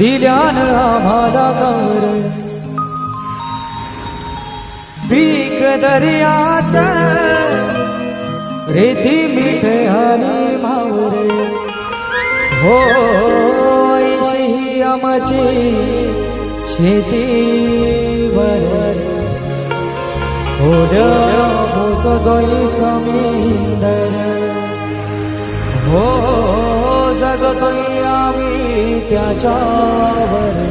दिल्यान आम्हाला गौर पीक दर्याच रेती मीठ आणि मावरे हो ऐशी आमची शेती वर। होड्या पोचतोय समींदर। हो जगतोय आम्ही त्याच्यावर।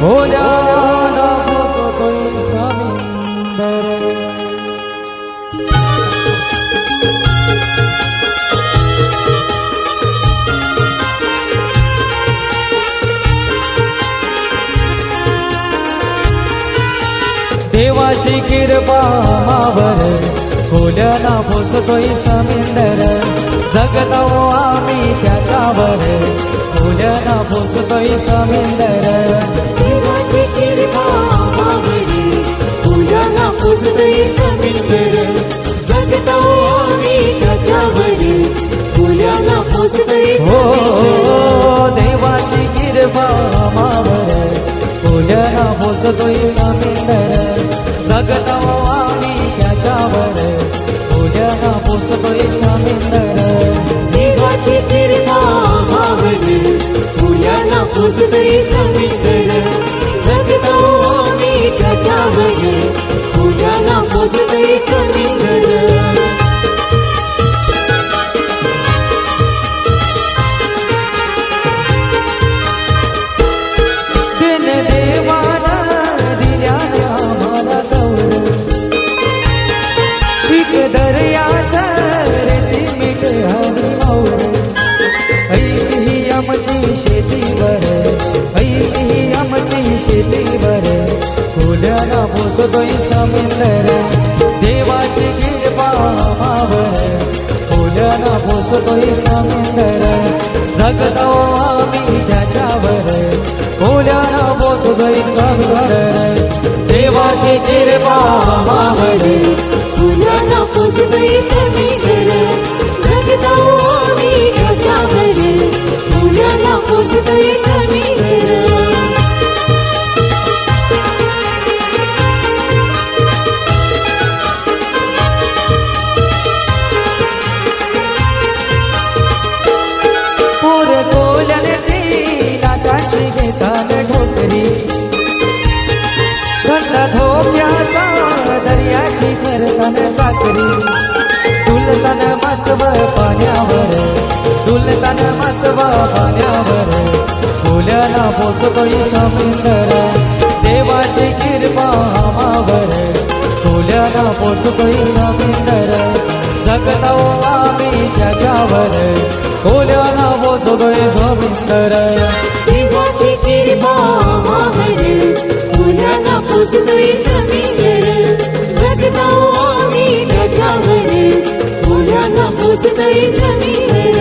होड्या देवाची किरपा मावर. खोल्याना पोचतोय समिंदर. जगतो आम्ही त्याच्यावर. खोल्याना पोचतोय समिंदर. कृपा मावली तुझ्याला पुजतय समिंदर. जगतो आम्ही त्याच्यावर. तुझ्याला पुजतय हो देवाची किरपा मावर. खोल्याना पोचतोय समिंदर. आमची शेतीवर ऐशी ही आमची शेतीवर. फुल्याना पोचतोय समिंदर देवाची कृपा मावर फुल्याना पोचतोय समिंदर जगतो आम्ही त्याच्यावर. फुल्याना पोचतोय समिंदर देवाची कृपा मावर पोर कोल्याची घेतान ढोकरी. थंड धोक्याचा दर्याची करतान साकरी डुलतान मसव पाण्यावर पाण्यावर. फुल्याला पोचतोय समुंदर देवाची कृपा मावर फुल्याला पोचतोय समुंदर जगतो आम्ही त्याच्यावर. फुल्याला पुजतय समीकर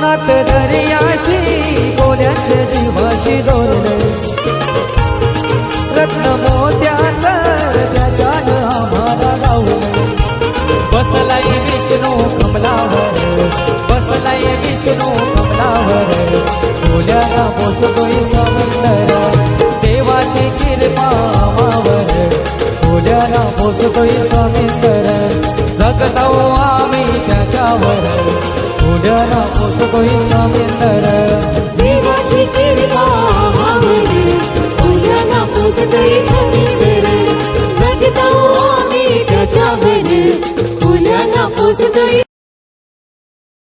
नात दर्याशी कोल्याच्या जीवाशी जय विष्णू कमलावर. भोल्याला पोचतोय सवंदर देवाची कृपा मावर. भोल्याला पोचतोय सविंदर जगताव आम्ही त्याच्यावर. भोल्याला पोचतोय सविंदर देवाची कृपा मावर. भोल्याला पोचतोय